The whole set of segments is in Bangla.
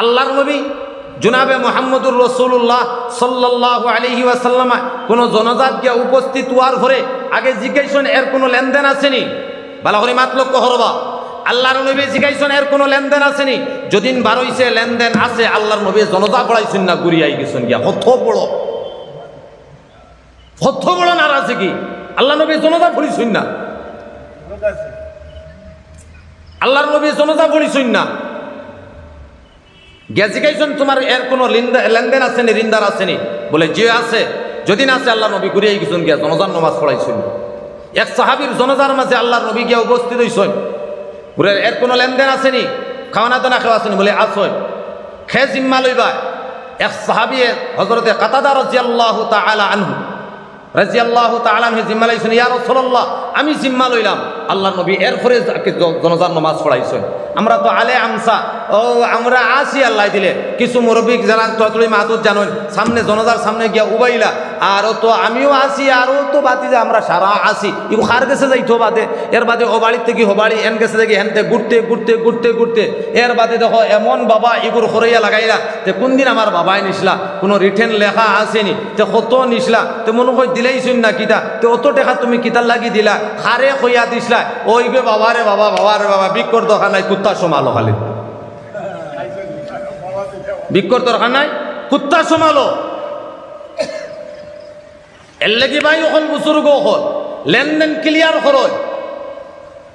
আল্লাহর নবী জুনাবে মোহাম্মদুর রসুল্লাহ সাল্লাহ আলহি ওয়াসাল্লামা কোনো জনজাত গিয়া উপস্থিত হওয়ার ঘরে আগে জিজ্ঞাসন এর কোনো লেনদেন আসেনি বালা করে মাত লক্ষ্য হরবা আল্লাহর নবী জিজ্ঞাসন এর কোনো লেনদেন আসেনি যদিন বারইছে লেনদেন আছে আল্লাহর নবী জনতা পড়াইছেন না গুড়িয়াই গেছেন গিয়া। হত বড়। হত বড় নারাজ কি? আল্লাহ নবী জনতা পড়িছেন না। আল্লাহর নবী জনতা পড়িছেন না। গেজিকাইছেন তোমার এর কোনো লিন্দা- লেনদেন আসেনি রিন্দার আসেনি? বলে, যে আছে, যদি না আছে আল্লাহ নবী ঘুরিয়ে গেছেন গিয়া জনজার নমাজ পড়াইছেন। এক সাহাবির জনজার মাঝে আল্লাহর নবী গিয়া উপস্থিত হইছেন। পুরে এর কোনো লেনদেন আসেনি খাওয়ানা দানা খাওয়া আসেনি? বলে, আসন, খে জিম্মা লইবা। এক সাহাবি হজরতে কাতাদা রাজিয়াল্লাহ তাআলা আনহু রাজিয়াল্লাহ তাআলা আনহু জিম্মা লাইছেন, ইয়া রাসূলুল্লাহ আমি জিম্মা লইলাম। আল্লাহ নবী এরপরে জনজার নমাজ পড়াইছেন। আমরা তো আলে আমসা। ও, আমরা আসি আল্লাহ দিলে। কিছু মুরব্বী যারা ততলি মাহাতুর জানেন, সামনে জনজার সামনে গিয়া উবাইলা, আর তো আমিও আসি আরও তো বাতি যে আমরা সারা আসি। ইগু খার গেছে যাইতো বাদে। এর বাদে ও বাড়ির থেকে হো বাড়ি এন গেছে দেখি হেনতে ঘুরতে ঘুরতে ঘুরতে ঘুরতে। এর বাদে দেখো এমন বাবা ইগুর খরাইয়া লাগাইলা তে কোন দিন আমার বাবাই নিসলা। কোনো রিটেন লেখা আসেনি। তে কত নিসলা। তে মনে হয় দিলেই শুন না কিতা। তে অত টাকা তুমি কিতার লাগি দিলা। খারে কইয়া দিসলা ওই গে বাবারে বাবা বাবা রে বাবা, বিক্কর দোকান নাই কুত্তা সমালো খালি। বিক্কর দরকার নাই কুত্তা সমালো। এর লাগি ভাই ওখন বুজুর্গ ওখন, লেনদেন ক্লিয়ার করয়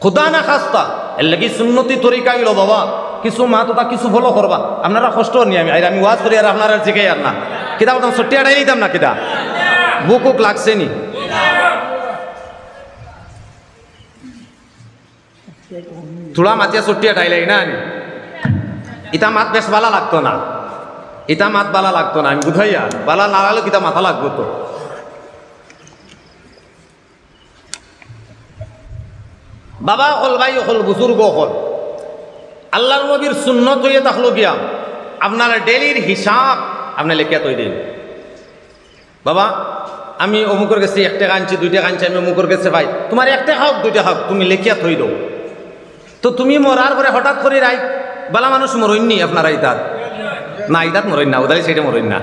খুদা না খাস্তা, এর লাগি সুন্নতি তরিকা গেল বাবা, কিছু মা তো তা কিছু ফলো করবা। আপনারা কষ্ট নিয়ে আমি আমি ওয়াজ করি আর আপনারা জিগাই আর না। কিতা বলতাম সত্যি আড়াই নিতাম না কিতা? বুক উক লাগছে নি থোড়া মাতিয়া সত্যি আটাইলাই না আমি? ইটা মাত বেশ বালা লাগতো না। ইটা মাত বালা লাগতো না, আমি বুঝাইয়া বালা না লাগলে কিতা মাথা লাগতো তো। বাবা হল ভাই হল বুজুর্গ হল আল্লাহর নবীর সুন্নত হইয়ে থাকল গিয়া। আপনার ডেলির হিসাব আপনি লেখিয়া তৈ দিন বাবা, আমি অমুকের কাছে এক টাকা আনছি, দুই টাকা আনছি, আমি অমুকের কাছে ভাই তোমার এক টাকা হোক দুই টাকা হোক তুমি লেখিয়া থই দাও। তো তুমি মরার পরে হঠাৎ করে রাই বালা মানুষ মরইননি আপনার আইতার না আইতাত মরইন না, ওদালি সেইটা মরইন না।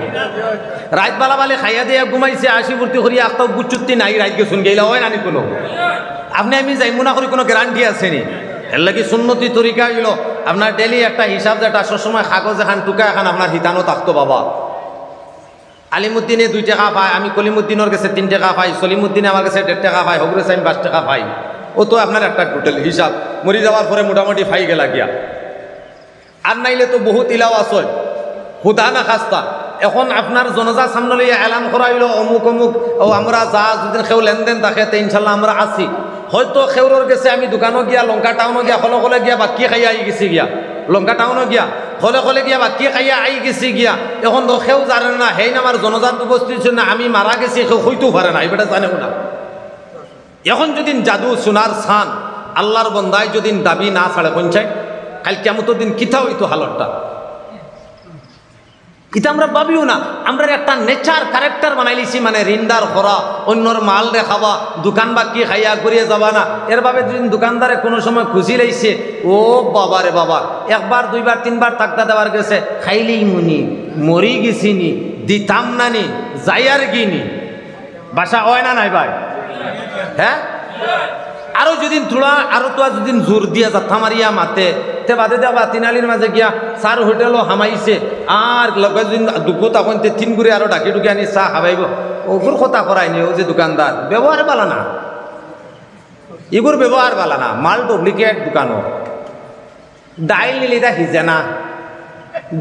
রাত বালা বালে খাইয়া দিয়ে ঘুমাইছে, আশি ভর্তি করি আস্তাও বুচুত্তি নাই রাত গেছুন গেলা হয় নানি কোনো, আপনি আমি যাইমু না করি, কোনো গ্যারান্টি আছে নি? এর লাগি সুন্নতি তরিকা গেল আপনার ডেলি একটা হিসাব যেটা, সবসময় কাগজ এখান, টুকা এখান আপনার হিতানো থাকতো বাবা। আলিমুদ্দিনে দুই টাকা পায়, আমি কলিমুদ্দিনের কাছে তিন টাকা পাই সলিমুদ্দিনে আমার কাছে দেড় টাকা পাই হবরে আমি পাঁচ টাকা পাই ও তো আপনার একটা টোটাল হিসাব। মরি যাওয়ার পরে মোটামুটি ফাই গেলা গিয়া। আর নাইলে তো বহুত ইলাও আসয় হুদা না খাস্তা। এখন আপনার জনজা সামনে লইয়া এলান করা হইল অমুক অমুক, ও আমরা যা যদি কেউ লেনদেন থাকে তে ইনশাল্লাহ আমরা আছি। হয়তো খেউরর গেছে, আমি দোকানও গিয়া, লঙ্কা টাউনও গিয়া, হলে হলে গিয়া বাকি খাইয়া আই গেছি গিয়া। লঙ্কা টাউনও গিয়া, হলে হলে গিয়া বাকি খাইয়া আই গেছি গিয়া। এখন তো সেও জানে না হেই না আমার জনজাত উপস্থিত না, আমি মারা গেছি কেউ হইতেও পারে না এবারে জানে না। এখন যদি জাদু সোনার সান আল্লাহর বন্দায় যদি দাবি না ছাড়ে পঞ্চায়েত কাল কেমন দিন কিথা হইতো হালতটা? এটা আমরা ভাবিও না, আমরা একটা নেচার ক্যারেক্টার বানাইলিছি মানে রিন্দার খরা, অন্যর মাল দেখাবা, দোকান বাকি খাইয়া করিয়ে যাবা না। এর ভাবে যদি দোকানদারে কোনো সময় খুশি লাইছে ও বাবা রে বাবা, একবার, দুইবার, তিনবার তাকতা দেওয়ার গেছে খাইলেই মুনি, মরি গেছিনি, দিতাম নানি, যাইয়ার গিনি। বাসা হয় না নাই ভাই? হ্যাঁ আরও যদি থোড়া আরও তো যদি জোর দিয়া যাত্রা মারিয়া মাতে, তে বাদে দেওয়া তিনালির মাঝে গিয়া চার হোটেলও হামাইছে। আর লগে যদি দুঃখ তখন তে তিন ঘুরে আরও ডাকি ডুকি আনি চাহ খাবাইব ওগুর কথা করায়নি ও যে দোকানদার ব্যবহার বালা না। এগুর ব্যবহার বালা না। মাল ডুপ্লিকেট দোকানও ডাইল নিলে এটা হিজে না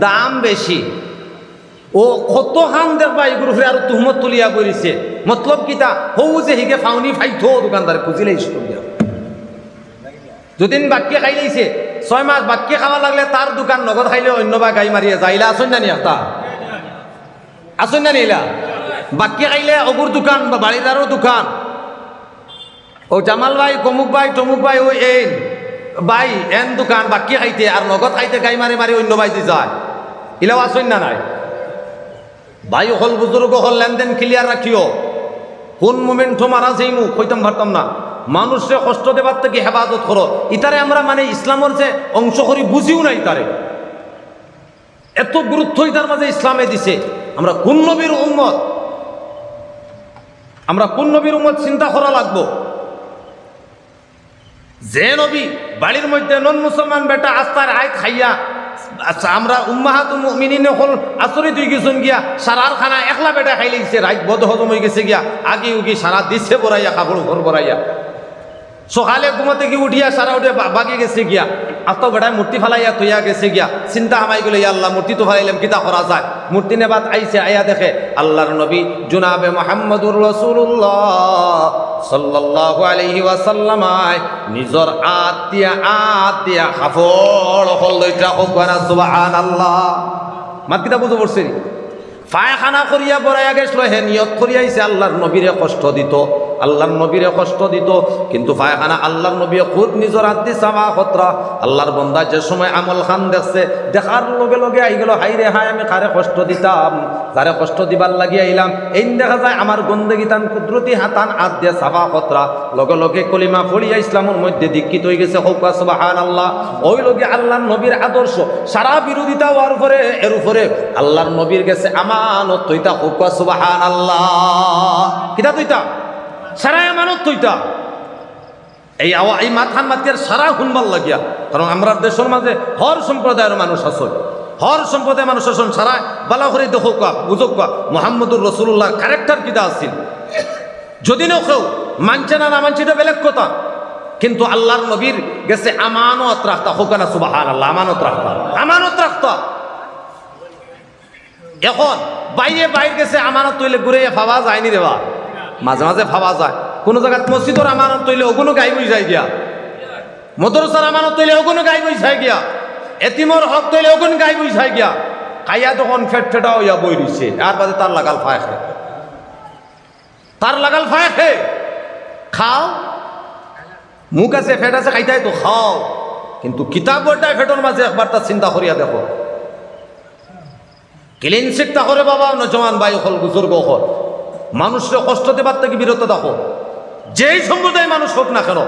দাম বেশি ও কত খান দেখবা এগুলো ফিরে আর তুহমত তুলিয়া করিছে মতলব কিতা হৌ যে হিগে ফাউনি ফাইথ দোকানদার খুঁজিলেই দিয়া দুদিন বাক্যে খাই লাইছে ছয় মাস বাক্যে খাওয়া লাগলে তার দোকান নগদ খাইলে অন্য বা গাই মারিয়ে যাইলা আসন না নি একটা আসন না নিলা বাক্যে খাইলে অগুর দোকান বা বাড়িদারও দোকান। ও জামাল ভাই, কমুক ভাই টমুক ভাই ওই এন ভাই, এন দোকান বাক্যে খাইতে আর নগদ খাইতে গাই মারি মারি অন্য বাইতে যায়। ইলাও আসন না নাই? ভাই, হল বুজুর্গ, হল লেনদেন ক্লিয়ার রাখিও। কোন মোমেন্ট মারা যাইমু কইতাম পারতাম না। মানুষে কষ্ট দেবার থেকে হেফাজত করো। ইতারে আমরা মানে ইসলামের যে অংশ করি বুঝিও না ইতারে এত গুরুত্ব তার মাঝে ইসলামে দিছে। আমরা কোন নবীর উম্মত? আমরা কোন নবীর উম্মত চিন্তা করা লাগবো? যে নবী বাড়ির মধ্যে নন মুসলমান বেটা আস্তার আয় খাইয়া আচ্ছা আমরা উম্মাহাত মিনিন হল আচরিত হয়ে গেছেন গিয়া সারার খানা একলা বেটা খাইলে গেছে, রাইত বদ হজম হয়ে গেছে গিয়া, আগে উগি সারা দিচ্ছে বড়াইয়া কাপড় ঘর বড়াইয়া সকালে ঘুমাতে গিয়ে উঠিয়া সারা উঠে বাগে গেছে গিয়া। আত বেড়ায় মূর্তি ফালাইয়া তৈয়া গেছে গিয়া। চিন্তা হামাই গেলে আল্লাহ মূর্তি তো ফালাইলাম কিতা করা যায়? মূর্তি নেবাত আইছে, আয়া দেখে আল্লাহর নবী জুনাবে মোহাম্মদুর রসুল্লাহ সাল্লাল্লাহু আলাইহি ওয়াসাল্লামায় নিজর আত দিয়া আত দিয়া কাপড় হল দইটা হোক সুবহানাল্লাহ মাত কিতা বুঝো পড়ছে? পায়খানা করিয়া বড়াইয়া গেছিল হে, নিয়ত করিয়াইছে আল্লাহর নবীরে কষ্ট দিত। আল্লাহর নবীরে কষ্ট দিত, কিন্তু পায়খানা আল্লাহর নবী খুদ নিজের হাতি চামা খতরা। আল্লাহর বন্দা যে সময় আমল খান দেখছে, দেখার লগে লগে আই গেল হাই রে হাই আমি কারে কষ্ট দিতাম? তারে কষ্ট দিবার লাগি আইলাম, এই দেখা যায় আমার গন্দগি তান, কুদরতি হাতান আদ দিয়ে চাফা খতরা। লগে লগে কলিমা ফড়িয়া ইসলামের মধ্যে দীক্ষিত হয়ে গেছে, হৌকা সুবাহান আল্লাহ ওই লগে আল্লাহর নবীর আদর্শ, সারা বিরোধিতা হওয়ার উপরে, এর উপরে আল্লাহর নবীর গেছে আমানত, তৈতা হৌকা সুবাহান আল্লাহ কিতা তৈতা? সারা আমানত তৈতা এই আওয়া এই মাথান মাতিয়ার সারা শুনবার লাগিয়া, কারণ আমরা দেশের মাঝে হর সম্প্রদায়ের মানুষ আসল হর সম্প্রদায়ের মানুষ আসল সারা বালা করে দেখো কা, বুঝক কা, মোহাম্মদুর রসুল্লাহ ক্যারেক্টার কিতা আসছিল যদি না কেউ মানছে না না মানছে, এটা বেলেগ কথা। কিন্তু আল্লাহর নবীর গেছে আমানত রাখতা, হোক না সুবাহান আল্লাহ আমানত রাখতা। আমানত রাখতা। এখন বাইরে বাইরে গেছে, আমানত তৈলে ঘুরে ভাবা যায়নি রেবা মাঝে মাঝে ভাবা যায়। কোনো জায়গায় মসজিদর আমানত তৈলে ওগুলো গাই বই যায় গিয়া। মদরসার আমানত তৈলে ওগুলো গাই বই যায় গিয়া। এতিমর হক তৈলে ওগুন গাই বই যায় গিয়া। কাইয়া তখন ফেট ফেটা হইয়া বই রইছে আর বাদে তার লাগাল ফায় খায় তার লাগাল ফায় খে খাও। মুখ আছে, ফেট আছে, খাইতাই তো খাও। কিন্তু কিতাব বইটাই ফেটর মাঝে একবার তার চিন্তা করিয়া দেখো। ক্লিন শিক্ষা করে বাবা নজমান বায়ু হল বুজুর্গ হল মানুষকে কষ্ট দেবার থেকে বিরত দেখো যেই সম্প্রদায় মানুষ হোক না কেন,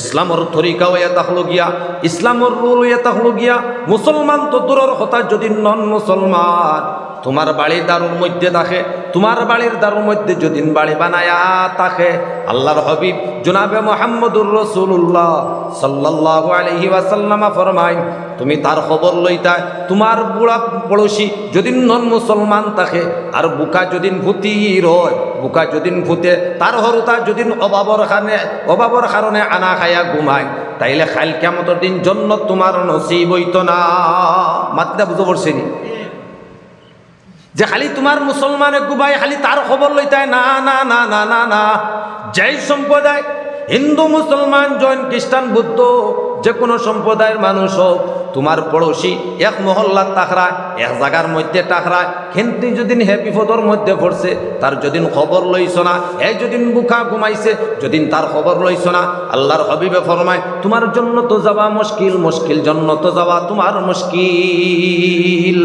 ইসলামর তরিকাও এটা হলো গিয়া, ইসলামর রুল এটা হলো গিয়া, মুসলমান তো দূরের কথা, যদি নন মুসলমান তোমার বাড়ির দারুর মধ্যে থাকে, তোমার বাড়ির দারুর মধ্যে যদি বাড়ি বানায়া থাকে, আল্লাহর হবিব জনাবে মোহাম্মদুর রসুল্লাহ সাল্লাল্লাহু আলাইহি ওয়াসাল্লামা ফরমাই তুমি তার খবর লইতা, তোমার বুড়া পড়োশি যদি নন মুসলমান থাকে, আর বুকা যদি ভূতি রয় বুকা যদি ভূতে, তার হরুতা যদি অভাবর কারণে অভাবর কারণে আনা খাইয়া ঘুমায়, তাইলে খাইল কেমতর দিন জন্য তোমার নসিব হইত না। মাত্রা বুঝতে পারছিনি? যে খালি তোমার মুসলমানে গুবাই, খালি তার খবর লইতায় না না না না না না। যেই সম্প্রদায় হিন্দু, মুসলমান, জৈন, খ্রিস্টান, বুদ্ধ, যে কোনো সম্প্রদায়ের মানুষ হোক, তোমার পড়োশি এক মহল্লার টাকরা, এক জায়গার মধ্যে টাকরা, কিন্তু যদি হে বিপদর মধ্যে পড়ছে, তার যদিন খবর লইছ না, হে যদিন বুখা ঘুমাইছে, যদিন তার খবর লইছ না, আল্লাহর হবিবে ফরমায়, তোমার জন্য তো যাওয়া মুশকিল মুশকিল জন্য তো যাওয়া তোমার মুশকিল।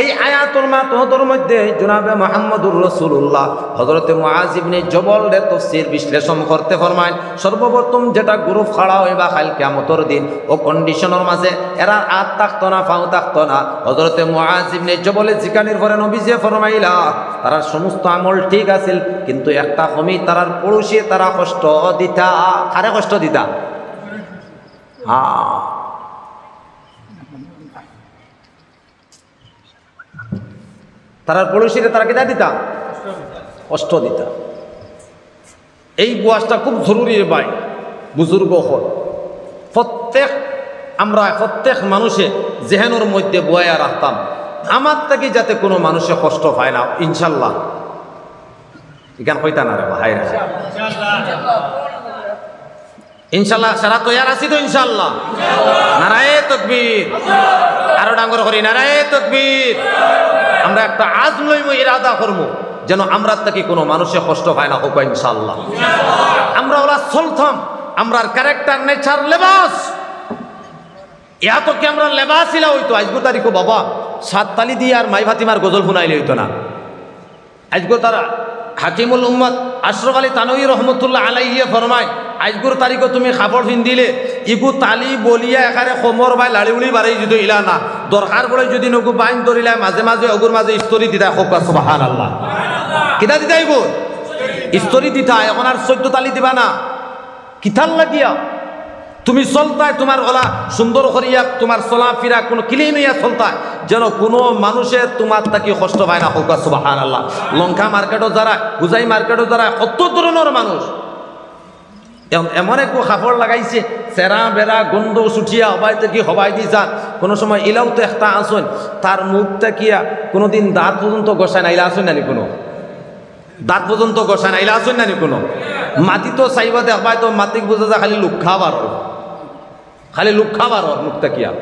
এই আয়াতুল মা তোদের মধ্যে জনাবে মুহাম্মদুর রাসূলুল্লাহ। হযরতে মুআজ ইবনে জবল রে তাফসীর বিশ্লেষণ করতে ফরমায়, সর্বপ্রথম যেটা গ্রুপ খাড়া হইবা কাল কিয়ামতের দিন, ও কন্ডিশনের মাঝে এরা আত থাকতো না, ফাও থাকতো না। হযরতে মুআজ ইবনে জবলে জিকানির পরে নবীজি ফরমাইলা, তার সমস্ত আমল ঠিক আছিল, কিন্তু একটা কমি তারার পড়োশি তারা কষ্ট দিতা। আরে কষ্ট দিতা? হ্যাঁ। তারার পড়োশিরে তারা কেটা দিতা? কষ্ট দিতা। এই বয়সটা খুব জরুরি ভাই, বুজুর্গ হল। প্রত্যেক, আমরা প্রত্যেক মানুষে জেহেনের মধ্যে বয়া রাখতাম। আমার থেকে যাতে কোনো মানুষে কষ্ট পায় না, ইনশাল্লাহ। ইখান কইতা না রে ভাই ইনশাল্লাহ, সারা তৈয়ার আছি তো ইনশাল্লাহ। নারায়ে তকবীর। আরও ডাঙ্গর করি, নারায়ে তকবীর। আমরা একটা আজ লইব ইরাদা করব যেন আমরা তাকে কোনো মানুষে কষ্ট পায় না হোক ইনশাল্লাহ আমরা ওরা চলতাম আমরার ক্যারেক্টার নেচার লেবাস। ইয়া তো কি আমরা লেবাস ইলা হইতো? আজগো তারিখও বাবা, সাত তালি দিয়ে আর মাই ভাতিমার গজল শুনাইলে হইতো না। আজগো তারা হাকিমুল উম্মদ আশরফ আলী তানবী রহমতুল্লাহ আলাইহিয়ে ফরমায় আজগুর তারিখও তুমি খাপড় দিলে ইগু তালি বলিয়া এখানে সমর বাই লাড়ি উড়ি বাড়াই যদি ইলা না। দরকার পড়ে যদি নগু বাইন ধরিলা মাঝে মাঝে অগুর মাঝে স্তরি দিতা হোক সুবাহান আল্লাহ কিতা দিতা ইগু স্তরি দিতা এখন আর চৈদ্য তালি দিবা না। কিতাল লাগিয়া। তুমি চলতায় তোমার ওলা সুন্দর করিয়া তোমার চলা ফিরা কোনো কিলি নইয়া চলতায় যেন কোনো মানুষে তোমার তাকে কষ্ট পায় না হোক সুবাহান আল্লাহ লঙ্কা মার্কেটও যারা গুজাই মার্কেটও যারা কত ধরনের মানুষ এম- এমন একটু কাপড় লাগাইছে চেরা বেড়া গন্ধ ছুটিয়া হবাই থেকে, হবাই দি যান কোনো সময় ইলাও তো একটা আসন তার মুখ তাকিয়া কোনোদিন দাঁত পর্যন্ত গসায় না ইলা আসন নানি কোনো? দাঁত পর্যন্ত গসায় না ইলা আসন নানি কোনো? মাটি তো চাইবা দেখবাই তো মাটিক বুঝা যা, খালি লুক খাবার খালি লুক খাবার মুখ তাকিয়া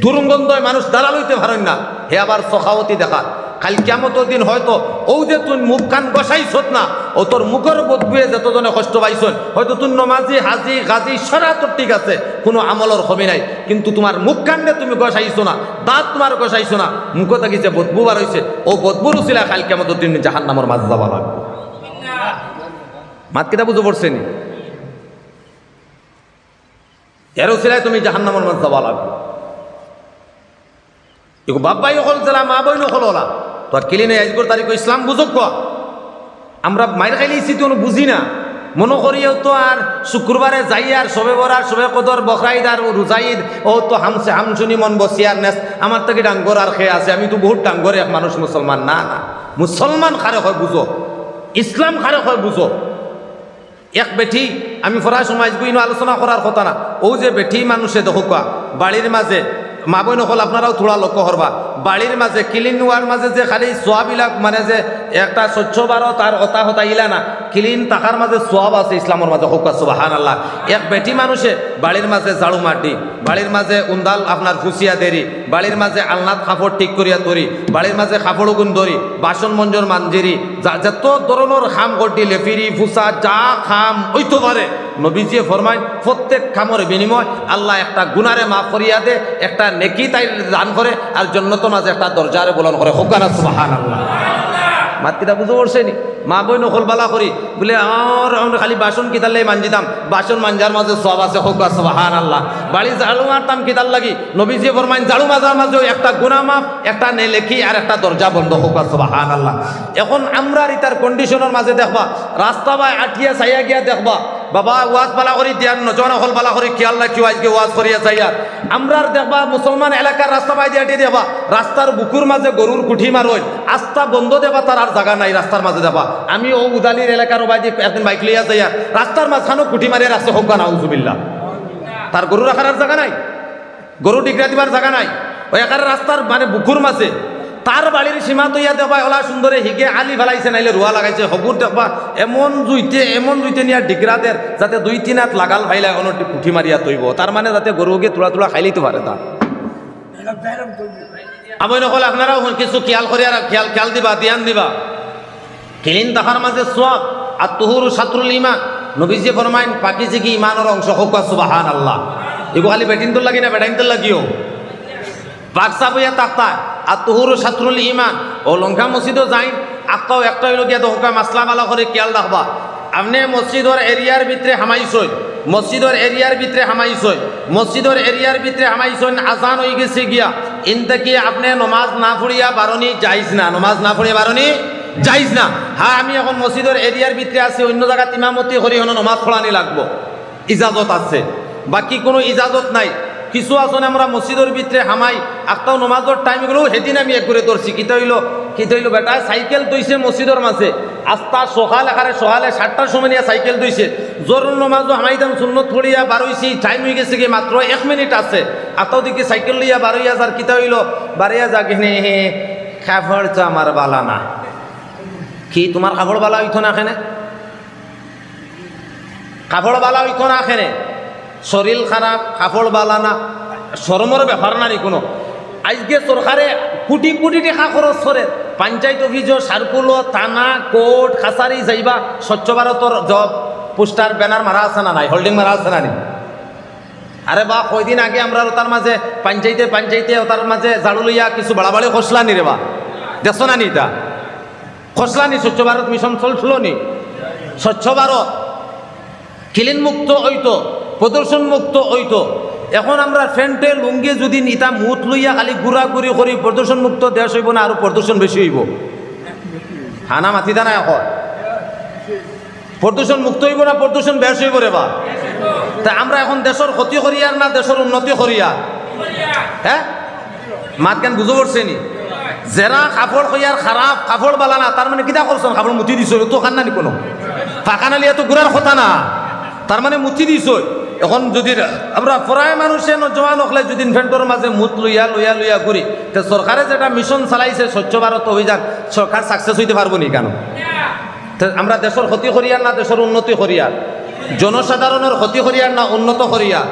দুর্গন্ধয় মানুষ দাঁড়া লইতে পারেন না, হে আবার সখাওতি দেখা। খালি কেমত দিন হয়তো ও যে তুই মুখ কান বসাইছত না ও তোর মুখের বদবুয়ে যতজনে কষ্ট পাইছন, হয়তো তুই নমাজি, হাজি, গাজি সরা তোর ঠিক আছে, কোনো আমলের হবি নাই। কিন্তু তোমার মুখ কান্ডে তুমি গসাইছো না, দাঁত তোমার গসাইছো না মুখ থাকি যে বদবু বার হয়েছে ও বদবুর উচিলা খাল কেমত দিন জাহান নামর মাছ যাবা লাগবে মাত কিতা বুঝে পড়ছেনি এর উচিলায় তুমি জাহান নামর মাছ যাবা লাগবে ইকো বাপ্পাই হল জেলা মা বই নকল ওলা। তো কিলি নেই আজকের তারিখ ইসলাম বুঝক কোয়া আমরা মাইর খাইলেছি তো বুঝি না। মনে করিও তো আর শুক্রবারে যাই আর সবে বরার, সবে কদর বখরাইদ আর রুজাইদ, ও তো হামসে হামশুনি মন বসিয়ার নেস আমার থেকে ডাঙ্গর আর খেয়ে আছে। আমি তো বহুত ডাঙ্গর এক মানুষ মুসলমান। না না। মুসলমান খারে হয় বুঝো। ইসলাম খারে হয় বুঝো। এক বেঠি আমি ফরা সমাজ বইনো আলোচনা করার কথা না। ও যে বেঠি মানুষে দেখুকা বাড়ির মাঝে মা বই নকল আপনারাও থোড়া লক্ষ্য করবা বাড়ির মাঝে ক্লিন হওয়ার মাঝে যে খালি সোয়াবিলাক মানে যে একটা স্বচ্ছ ভারত আর হতা হতা ইলা না, ক্লিন টাকার মাঝে সোয়াব আছে ইসলামের মাঝে হোক সুবাহান আল্লাহ এক বেটি মানুষে বাড়ির মাঝে ঝাড়ু মাটি বাড়ির মাঝে উন্দাল আপনার ফুসিয়া দেরি বাড়ির মাঝে আলনাত কাপড় ঠিক করিয়া তরি বাড়ির মাঝে কাপড় গুণ ধরি বাসন মঞ্জর মাঞ্জিরি যা যত ধরনের খাম করটি লেফিরি ফুসা যা খাম ওইতো পারে নবীজিয়ে ফরমাই প্রত্যেক খামর বিনিময়, আল্লাহ একটা গুনারে মাফ করিয়া দে, একটা নেকি তাই দান করে আর জন্নত মাঝে একটা দরজারে বলন করে। হোকানা সুবাহান মাত কিতা বুঝতে নি? মা বই নকল বালা করি, বলে আর আমরা খালি বাসন কিতালে মানজিতাম বাসন মানজার মাঝে সব আছে হোক সুবাহান আল্লাহ বাড়ি ঝাড়ু মারতাম কিতাল লাগি? নবীজি ফরমাইন, ঝাড়ু মাজার মাঝে একটা গুনা মাফ, একটা নেলেখি আর একটা দরজা বন্ধ হোক সুবাহান আল্লাহ এখন আমরা ইতার কন্ডিশনের মাঝে দেখবা, রাস্তা বা আঠিয়া চাইয়া গিয়া দেখবা বাবা, ওয়াজ বালা করি দিয়ার নজন হল বালা করি, খেয়াল রাখিও আজকে ওয়াজ করিয়া চাইয়ার আমরা আর দেখবা, মুসলমান এলাকার রাস্তা বাই দিয়া দেবা, রাস্তার বুকুর মাঝে গরুর কুঠি মারই আস্তা বন্ধ দেবা, তার আর জায়গা নাই রাস্তার মাঝে দেবা। আমি ও উদালির এলাকার দিয়ে একদিন বাইক লইয়া যাইয়ার রাস্তার মাঝখানেও কুঠি মারিয়া রাস্তা হোক না উজুবিল্লা তার গরু রাখার আর জায়গা নাই। গরু ডিগরা দিবার জায়গা নাই। ওই একারে রাস্তার মানে বুকুর মাঝে। তার বাড়ির সীমা তৈয়া দেবা ওলা সুন্দরে হিগে আলি ফেলাইছে, নাইলে রুয়া লাগাইছে হগুর দেখবা, এমন জুইতে এমন জুইতে নিয়া ডিগরাদের যাতে দুই তিন হাত লাগাল ফাইলা কোনো পুঠি মারিয়া তৈব তার মানে যাতে গরুকে তোলা তোলা খাইলেইতে পারে তা আমি নকল, আপনারাও কিছু খেয়াল করিয়া খেয়াল খেয়াল দিবা, ধ্যান দিবা। ক্লিন তাহার মাঝে সোয়াব আর তুহুরু সাতরুল ইমান। নবীজি ফরমাইন পাকি জিগি ইমানের অংশ হোক সুবাহান আল্লাহ এগো খালি বেটিন তো লাগি না বেটাইন তো লাগিও? বাক্সা বইয়া তাক্তা আর তুহুরু সাতরুল ইমান ও লঙ্কা মসজিদও যাই আক্তাও একটা হইল গিয়া দোকা মাসলা মালা করে খেয়াল রাখবা। আপনি মসজিদর এরিয়ার ভিতরে হামাইছই। মসজিদর এরিয়ার ভিতরে হামাইছই। মসজিদর এরিয়ার ভিতরে হামাইছই আজান হয়ে গেছে গিয়া। ইনতে কি আপনি নমাজ না পড়িয়া বারণি যাইজ না। নমাজ না পড়িয়া বারণি যাইজ না। হ্যাঁ আমি এখন মসজিদের এরিয়ার ভিতরে আছি, অন্য জায়গাত ইমামতি করি, হনো নমাজ পড়ানি লাগবো। ইজাজত আছে। বাকি কোনো ইজাজত নাই। কিছু আসনে আমরা মসজিদের ভিতরে হামাই আখতাও নমাজের টাইমগুলো সেদিন আমি এক করে ধরছি কিতা হইল হইল বেটা সাইকেল দইছে মসজিদের মাঝে। আস্তা সকাল এখানে সকালে সাতটার সময় নিয়ে সাইকেল দইছে জরুর নমাজও হামাইতাম শূন্য থড়িয়া বারোইছি টাইম হয়ে গেছে কি মাত্র এক মিনিট আছে। আতাও দিকে সাইকেল লইয়া বারোই হাজার কিতা হইল বারোই হাজার কিনে হে তো আমার বালা না। কি তোমার কাপড় বালা হইতো না এখানে কাপড় বালা হইতো না এখানে শরীর খারাপ কাপড় বালা না শরমর ব্যাপার নারী কোনো। আজকে সরকারে কোটি কোটি টাকা খরচ করে পঞ্চায়েত অফিস সার্কুল থানা কোর্ট কাছারি যাইবা, স্বচ্ছ ভারতর জব পোস্টার ব্যানার মারা আছে না নাই? হোল্ডিং মারা আছে না নি আরে বা, কয়দিন আগে আমরা তার মাঝে পঞ্চায়েতে পঞ্চায়েতে তার মাঝে ঝাড়ু লইয়া কিছু বাড়াবাড়ি খসলা নি রে বা? দেশ না নি তা খসলা নি স্বচ্ছ ভারত মিশন চলছিল নি? স্বচ্ছ ভারত ক্লিন মুক্ত হইতো প্রদর্শন মুক্ত হইতো। এখন আমরা ফ্যান্টে লুঙ্গি যদি নিতা, মুত লইয়া খালি ঘুরাঘুরি করি প্রদর্শন মুক্ত দেশ হইব না, আরও প্রদর্শন বেশি হইব। হানা মাতি দানা এখন। প্রদূষণ মুক্ত হইব না প্রদূষণ বেশ হইব রে বা। তা আমরা এখন দেশের ক্ষতি করিয়ার না দেশের উন্নতি করিয়ার হ্যাঁ? মাত কেন বুঝো পড়ছে নি? জেরা কাপড় কইয়ার খারাপ কাপড় বালা না তার মানে কিতা করছেন কাপড় মুতি দিছ তো খান না কোনো? ফাঁকা নালিয়া তো ঘুরার কথা না। তার মানে মুতি দিছ এখন যদি আমরা প্রায় মানুষে নজওয়ান হলে যদি ইনভেন্টর মাঝে মুত লইয়া লইয়া লইয়া ঘুরি, তো সরকারে যেটা মিশন চালাইছে, স্বচ্ছ ভারত অভিযান সরকার সাকসেস হইতে পারব নি কেন? আমরা দেশের ক্ষতি করিয়ার না দেশের উন্নতি করিয়ার? জনসাধারণের ক্ষতি করিয়ার না, উন্নত করিয়ার?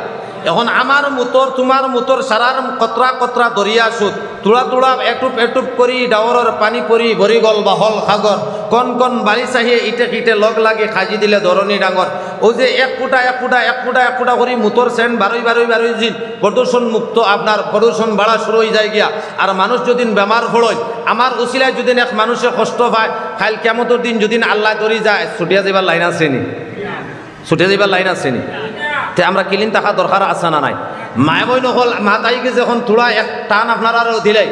এখন আমার মুতর তোমার মুতর সারার কতরা কতরা দরিয়া সুদ তুলা তুলা এটুপ এটুপ করি ডাৱৰৰ পানী পৰি ভৰি গ'ল বাহল সাগৰ। কণ কণ বালি চাহিয়ে ইটে সিটে লগ লাগি সাজি দিলে ধৰণী ডাঙৰ। ও যে এক ফুটা এক ফুটা এক ফুটা এক ফুটা কৰি মুতর সেন্ট বারোই বারোই বারোই দিন প্রদূষণ মুক্ত আপনার প্রদূষণ বাড়া শুরু হয়ে যায় গিয়া। আর মানুষ যদি বেমার হলয় আমার উচিলায় যদি এক মানুষে কষ্ট পায় খাইল কেমতর দিন যদি আল্লাহ ধরি যায়, ছুটিয়া যাবার লাইন আছে নি? ছুটিয়া যাবার লাইন আছে নি? তে আমরা কিলিন থাকা দরকার আছে না নাই? মায় বই নহল মা তাইকে যখন তোলা এক টান আপনারা দিলে,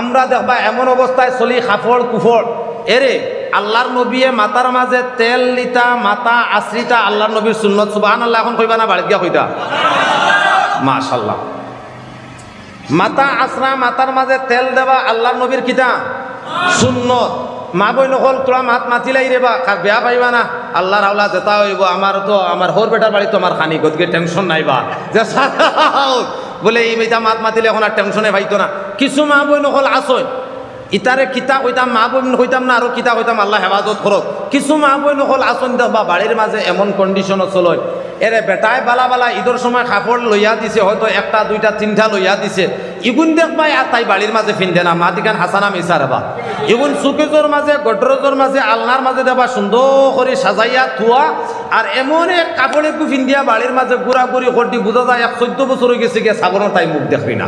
আমরা দেখবা এমন অবস্থায় চলি খাফড় কুফড় এরে, আল্লাহর নবীয়ে মাতার মাঝে তেল লিতা মাতা আশ্রিতা, আল্লাহর নবীর সুন্নত সুবাহান আল্লাহ এখন কইবা না বাড়িত গিয়া কইতা? মাশাল্লাহ মাতা আশ্রা মাতার মাঝে তেল দেবা আল্লাহর নবীর কিতা সুন্নত। মা বই নকল তোরা মাত মাতিলাই রে বা কার বেয়া পাইবা না। আল্লাহর আল্লাহ যেতা হইব আমার তো আমার হোর বেটার বাড়ি তো আমার খানি গতিকে টেনশন নাই বা। যে বলে, এই মেয়েটা মাত মাতিলে এখন আর টেনশনে পাইতো না। কিছু মা বই নকল আসয় ইতারে কিতা কইতাম মা বই কইতাম না, আরও কিতা কইতাম আল্লাহ হেফাজত করক কিছু মা বই নকল আসন বা বাড়ির মাঝে এমন কন্ডিশন চলয় এরে বেটায় বালা বালা ঈদর সময় কাপড় লইয়া দিছে, হয়তো একটা, দুইটা, তিনটা লইয়া দিছে। ইগুন দেখবাই আর তাই বাড়ির মাঝে ফিনতে না মাতিকান হাসানা মিসা রেবা ইগুন সুকেজর মাঝে গডরজর মাঝে আলনার মাঝে দেবা সুন্দর করে সাজাইয়া থুয়া আর এমন এক কাপড় একটু ফিন্দিয়া বাড়ির মাঝে ঘুরি করটি বোঝা যায়, এক চোদ্দ বছর হয়ে গেছে গিয়া সাবনের তাই মুখ দেখবি না।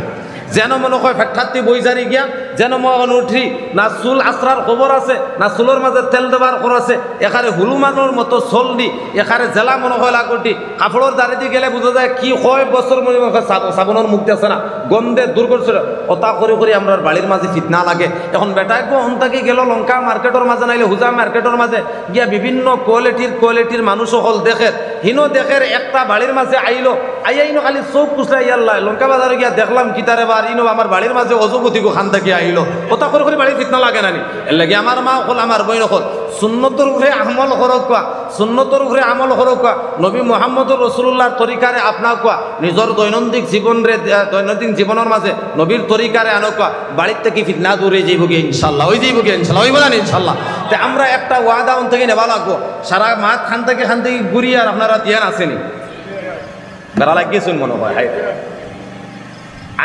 যেন মনে হয় ফেঠাত্তি বই জানি গিয়া যেন মন উঠি, না চুল আশ্রার খবর আছে, না চুলোর মাঝে তেল দেবার খবর আছে এখানে হুলুমানোর মতো চল দি এখানে জেলা মনে হয় লাগটি কাপড়ের দাঁড়ি দিয়ে গেলে বোঝা যায় কি হয় বছর মনে হয় সাবনের মুক্তি আছে না গন্ধে দুর্গর্ষ অতা করে করে আমরা বাড়ির মাঝে ফিতনা লাগে। এখন বেটায় অন্তাকে গেল লঙ্কা মার্কেটের মাঝে নাইলে হুজা মার্কেটের মাঝে গিয়া বিভিন্ন কোয়ালিটির কোয়ালিটির মানুষ সকল দেখে, হিনো দেখের একটা বাড়ির মাঝে আইলো, আই আইনো খালি চোখ কুচলাই ইয়াল্লাই লঙ্কা বাজারে গিয়া দেখলাম কি কিতারে বার ইনো আমার বাড়ির মাঝে অজগতি গো খান থেকে আইলো ওটা করে করে বাড়ির ফিতনা লাগে নানি। এর লাগে আমার মা হল আমার বই নকল সুন্নতর উপরে আমল করক কোয়া সুন্নতর উপরে আমল করক কোয়া নবী মোহাম্মদুর রসুল্লাহর তরিকারে আপনার কোয়া নিজের দৈনন্দিন জীবনরে দৈনন্দিন জীবনের মাঝে নবীর তরিকারে আনো কোয়া বাড়ির থেকে ফিতনা দূরে যাইব গিয়ে ইনশাল্লাহ ওই যাইব গিয়ে ইনশাল্লাহ ওই বলেন ইনশাল্লাহ। তে আমরা একটা ওয়াদা অন থেকে নেওয়া লাগবো। সারা মাঠ খান থেকে খান থেকে ঘুরি আর আপনারা দিয়ান আসেনি বেড়া লাগিয়েছেন মনে হয় হাই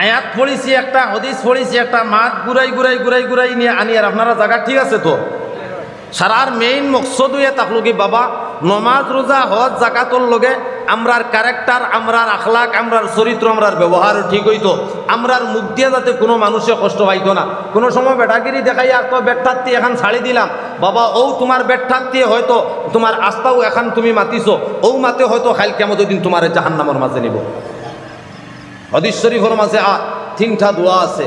আয়াত পড়েছি একটা, হদিস পড়েছি একটা, মাত ঘুরাই ঘুরাই ঘুরাই ঘুরাই নিয়ে আনি আর আপনারা জায়গা ঠিক আছে তো? সারার মেইন মকসদ হয়ে থাকল কি বাবা, নমাজ, রোজা, হজ জাকাতর লগে আমরার ক্যারেক্টার আমরার আখলাক, আমরার চরিত্র, আমরার ব্যবহার ঠিক হইতো। আমরার মুখ দিয়ে যাতে কোনো মানুষে কষ্ট পাইতো না। কোনো সময় বেটাগিরি দেখাই আর তো বেটঠাত্তি এখন ছাড়ি দিলাম। বাবা, ও তোমার বেটঠাত্তি হয়তো, তোমার আস্থাও এখন তুমি মাতিছো। ও মাতে হয়তো খাইল কেমন দিন তোমার জাহান্নামর মাঝে নিব। হদিস শরীফের মাঝে তিনটা দোয়া আছে।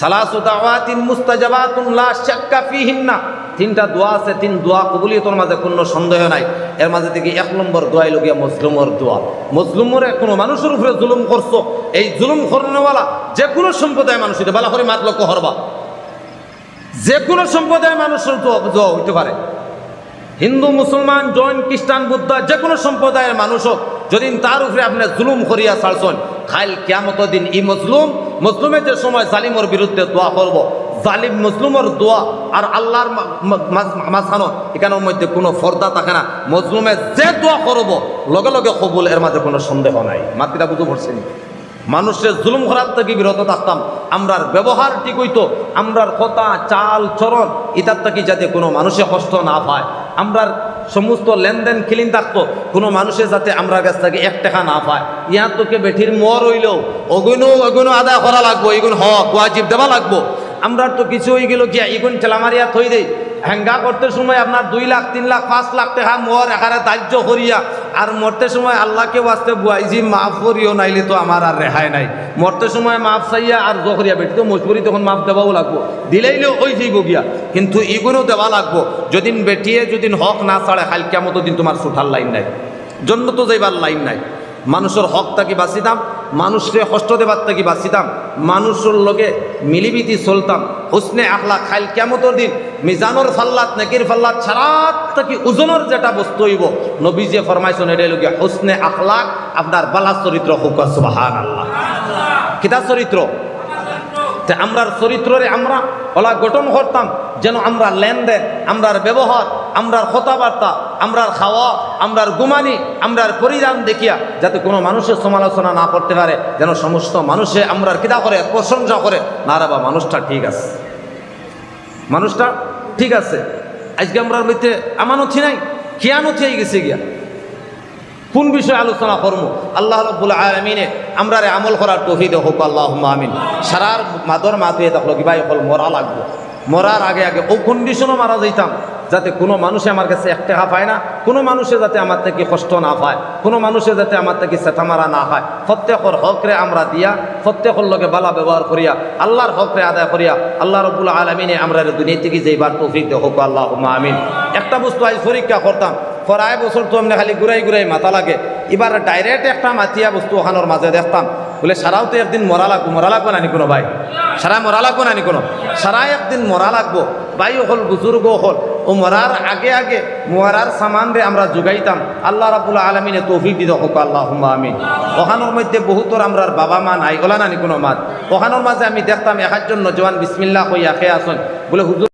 সালাসু দাওয়াতিন মুস্তাজাবাতুন লা শাক্কা ফিহিন্না। তিনটা দোয়া আছে, তিন দোয়া কবুলিয়তের মাঝে কোনো সন্দেহ নাই। এর মাঝে থেকে এক নম্বর দোয়াই লগিয়া মজলুমর দোয়া। মজলুমর কোনো মানুষের উপরে জুলুম করছ, এই জুলুম করনেওয়ালা যে কোনো সম্প্রদায় মানুষ এটা বালা করে মাত লক্ষ্য হরবা যে কোনো সম্প্রদায় মানুষের দোয়া হইতে পারে। হিন্দু, মুসলমান, জৈন, খ্রিস্টান, বুদ্ধ যে কোনো সম্প্রদায়ের মানুষ হোক যদি তার উপরে আপনি জুলুম করিয়া ছাড়ছেন খাইল কেমত দিন ই মজলুম মজলুমের যে সময় জালিমর বিরুদ্ধে দোয়া করব, জালিম মজলুমর দোয়া আর আল্লাহর মাঝখানো এখানের মধ্যে কোনো ফর্দা থাকে না। মজলুমে যে দোয়া করব, লগে লগে কবুল, এর মাঝে কোনো সন্দেহ নাই। মাতৃটা বুঝতে পারছেন মানুষের জুলুম করার থেকে বিরত থাকতাম, আমরার ব্যবহার ঠিক হইতো, আমরার কথা, চাল, চরণ ইতার থেকে যাতে কোনো মানুষে কষ্ট না পায়। আমরার সমস্ত লেনদেন ক্লিন থাকতো। কোনো মানুষের যাতে আমরা কাছ থেকে এক টাকা না পায়। ইহার তোকে বেঠির মর হইলেও, অগুনো অগুনো আদায় করা লাগবো, এগুন হক, ওয়াজিব দেওয়া লাগবো। আমরা তো কিছু হয়ে গেল কি, এগুন ঠেলামারিয়া থই দেই। হ্যাঙ্গা করতে সময় আপনার দুই লাখ, তিন লাখ, পাঁচ লাখ টাকা মোহর এখানে দাহ্য করিয়া আর মরতে সময় আল্লাহকে বাঁচতে বুয়াইজি মাফ করিও, নাইলে তো আমার আর রেহাই নাই। মরতে সময় মাফ চাইয়া আর জখরিয়া বেটি তো মজবুরি তখন মাফ দেওয়াও লাগবো। দিলেইলেও ওই যাইব গিয়া কিন্তু এগুলো দেওয়া লাগবো। যদিন বেটিয়ে যদি হক না ছাড়ে হালকা মতো দিন তোমার সুঠার লাইন নাই। জন্য তো যাইবার লাইন নাই। মানুষের হক তাকি বাঁচিতাম? মানুষকে কষ্ট দেবার তাকি বাঁচিতাম? মানুষের লগে মিলিমিতি চলতাম। হুসনে আখলা খাইল কেমতর দিন মিজানোর ফাল্লাত, নেকির ফাল্লাত ছাড়াত তাকি ওজনের যেটা বস্তু হইব? নবী যে ফরমাইছেন এটাই লগে, হুসনে আখলাক আপনার বালা চরিত্র হোক সুবাহান আল্লাহ কিতা চরিত্র? আমরার চরিত্ররে আমরা ওলা গঠন করতাম, যেন আমরা লেনদেন, আমরার ব্যবহার, আমরার কথাবার্তা আমরার খাওয়া, আমরার গুমানি আমরার পরিধান দেখিয়া যাতে কোনো মানুষের সমালোচনা না করতে পারে, যেন সমস্ত মানুষে আমরার কিতা করে, প্রশংসা করে, না বা, মানুষটা ঠিক আছে। মানুষটা ঠিক আছে। আজকে আমরার মধ্যে আমানথি নাই খেয়ানথি হয়ে গেছে গিয়া। কোন বিষয়ে আলোচনা করব? আল্লাহ রব্বুল আলমিনে আমরা রে আমল করার তৌফিদ হোক আল্লাহ আমিন। সারার মাদর মাতুয়ে থাকল, কি ভাই হল মরা লাগবো। মরার আগে আগে ও কন্ডিশনও মারা যাইতাম। যাতে কোনো মানুষে আমার কাছে এক টাকা পায় না, কোনো মানুষে যাতে আমার থেকে কষ্ট না পায়, কোনো মানুষে যাতে আমার থেকে সেটা মারা না হয়। প্রত্যেকর হকরে আমরা দিয়া প্রত্যেকর লগে বালা ব্যবহার করিয়া, আল্লাহর হকরে আদায় করিয়া, আল্লাহ রব্বুল আলমিনে আমরা দুনিয়া থেকে যেইবার তৌফিক দে হোক আল্লাহ আমিন। একটা বস্তু আজ পরীক্ষা করতাম প্রায় বছর তো এমনি খালি ঘুরাই ঘুরাই মাথা লাগে। এবার ডাইরেক্ট একটা মাতিয়া বস্তু ওখানোর মাঝে দেখতাম। বলে, সারাও তো একদিন মরা লাগবো মরা লাগবো নানি কোনো ভাই? সারা মরা লাগবো নানি কোনো? সারা একদিন মরা লাগবো। ভাই হল, বুজুর্গ হল ও মরার আগে আগে মরার সামান রে আমরা যোগাইতাম আল্লাহ রাবুল আলমিনে তৌফিক দিত হোক আল্লাহ আমিন। ওখানোর মধ্যে বহুতর আমরার বাবা, মা নাই ওলা নানি কোনো মাত। ওখানোর মাঝে আমি দেখতাম এক জন্য জোয়ান বিসমিল্লা কইয়া খেয়ে আসন। বলে, হুজুর